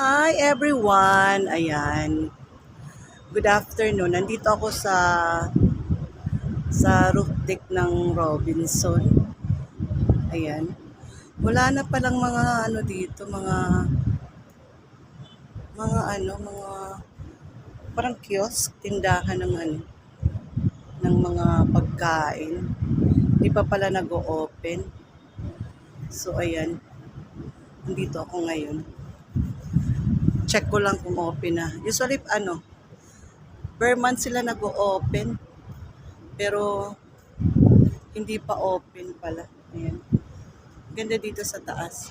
Hi everyone! Ayan. Good afternoon. Nandito ako sa sa roof deck ng Robinson. Ayan. Wala na palang mga ano dito, mga mga ano, mga parang kiosk, tindahan ng ano, ng mga pagkain. Hindi pa pala nag-o-open. So ayan. Nandito ako ngayon check ko lang kung open na. Usually, ano, per month sila nag-o-open. Pero, hindi pa open pala. Ayan. Ganda dito sa taas.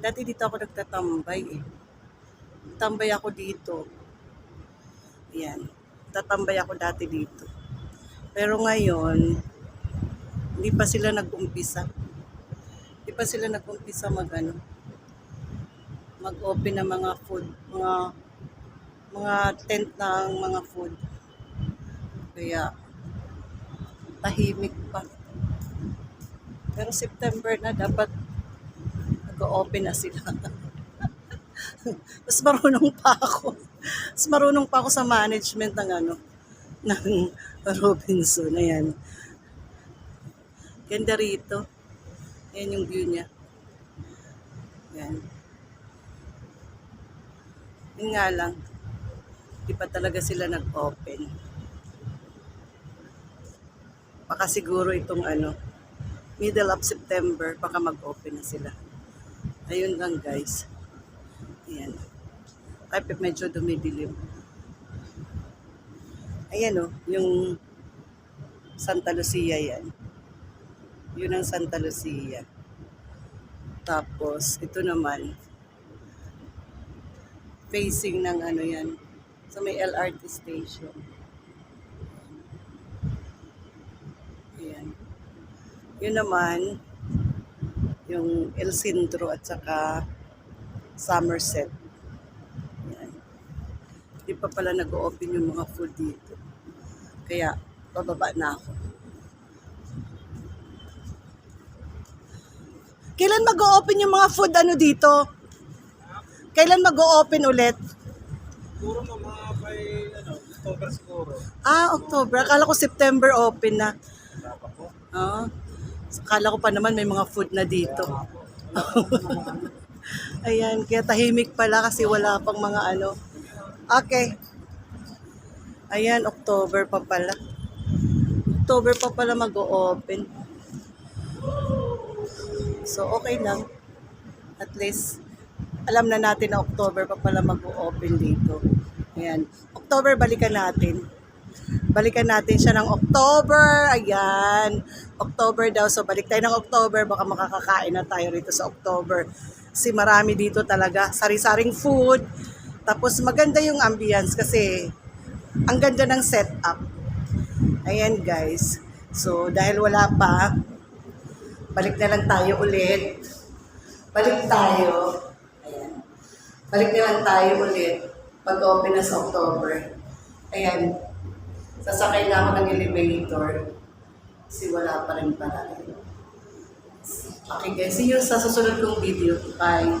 Dati dito ako nagtatambay eh. Tambay ako dito. Ayan. Tatambay ako dati dito. Pero ngayon, hindi pa sila nag-umpisa. Hindi pa sila nag-umpisa mag ano, mag-open ng mga food, mga mga tent ng mga food. Kaya tahimik pa. Pero September na dapat nag-open na sila. Mas marunong pa ako. Mas marunong pa ako sa management ng ano, ng Robinson. Ayan. Ganda rito. Ayan yung view niya. Ayan. Yun nga lang, di pa talaga sila nag-open. Baka siguro itong ano, middle of September, baka mag-open na sila. Ayun lang guys. Ayan. Ay, medyo dumidilim. Ayan o, yung Santa Lucia yan. Yun ang Santa Lucia. Tapos, ito naman, facing ng ano yan, sa may LRT station. Ayan. Yun naman, yung El Centro at saka Somerset. Ayan. Hindi pa pala nag-open yung mga food dito. Kaya, bababa na ako. Kailan mag-open yung mga food ano dito? Kailan mag-open ulit? Siguro mga by, ano, October siguro. Ah, October. Akala ko September open na. Dapat po. Ah. Akala ko pa naman may mga food na dito. Ayan, kaya tahimik pala kasi wala pang mga ano. Okay. Ayan, October pa pala. October pa pala mag-o-open. So, okay lang. At least, alam na natin na October pa pala mag-o-open dito. Ayan. October, balikan natin. Balikan natin siya ng October. Ayan. October daw. So, balik tayo ng October. Baka makakakain na tayo rito sa October. Kasi marami dito talaga. Sari-saring food. Tapos, maganda yung ambience kasi ang ganda ng setup. Ayan, guys. So, dahil wala pa, balik na lang tayo ulit. Balik tayo. Balik na lang tayo ulit pag-open na sa October. Ayan. Sasakay na ako ng elevator. Kasi wala pa rin pala. Okay guys, see you sa susunod kong video. Bye.